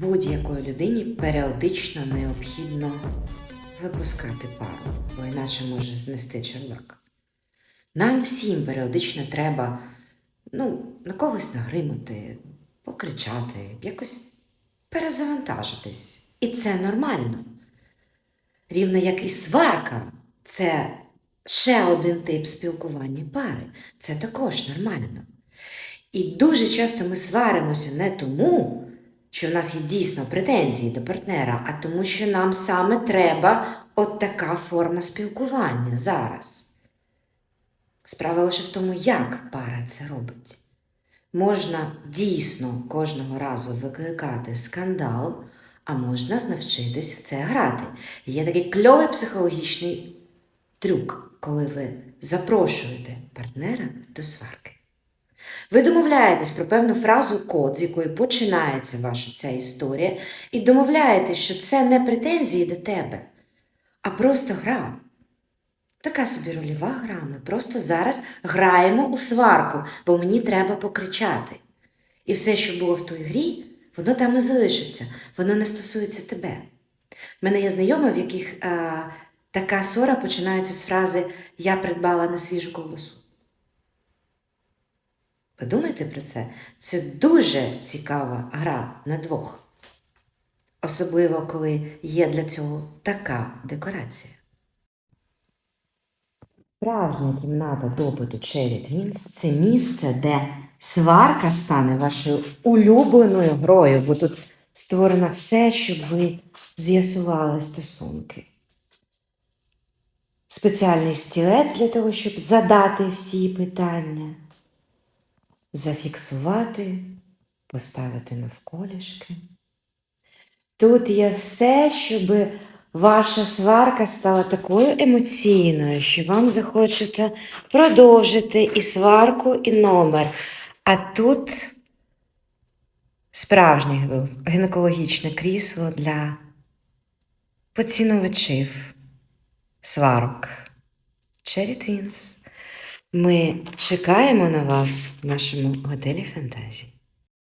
Будь-якої людині періодично необхідно випускати пару, бо іначе може знести червак. Нам всім періодично треба ну, на когось нагримати, покричати, якось перезавантажитись. І це нормально. Рівно як і сварка, це ще один тип спілкування пари. Це також нормально. І дуже часто ми сваримося не тому, що в нас є дійсно претензії до партнера, а тому, що нам саме треба от така форма спілкування зараз. Справа лише в тому, як пара це робить. Можна дійсно кожного разу викликати скандал, а можна навчитись в це грати. Є такий кльовий психологічний трюк, коли ви запрошуєте партнера до сварки. Ви домовляєтесь про певну фразу код, з якої починається ваша ця історія, і домовляєтесь, що це не претензії до тебе, а просто гра. Така собі рольова гра. Ми просто зараз граємо у сварку, бо мені треба покричати. І все, що було в той грі, воно там і залишиться, воно не стосується тебе. В мене є знайома, в яких а, така ссора починається з фрази Я придбала на свіжу ковбасу. Подумайте про це. Це дуже цікава гра на двох. Особливо, коли є для цього така декорація. Справжня кімната допиту Cherry Twins – це місце, де сварка стане вашою улюбленою грою, бо тут створено все, щоб ви з'ясували стосунки. Спеціальний стілець для того, щоб задати всі питання, зафіксувати, поставити навколішки. Тут є все, щоб ваша сварка стала такою емоційною, що вам захочеться продовжити і сварку, і номер. А тут справжнє гінекологічне крісло для поцінувачів сварок. Cherry Twins. Ми чекаємо на вас в нашому готелі фантазії.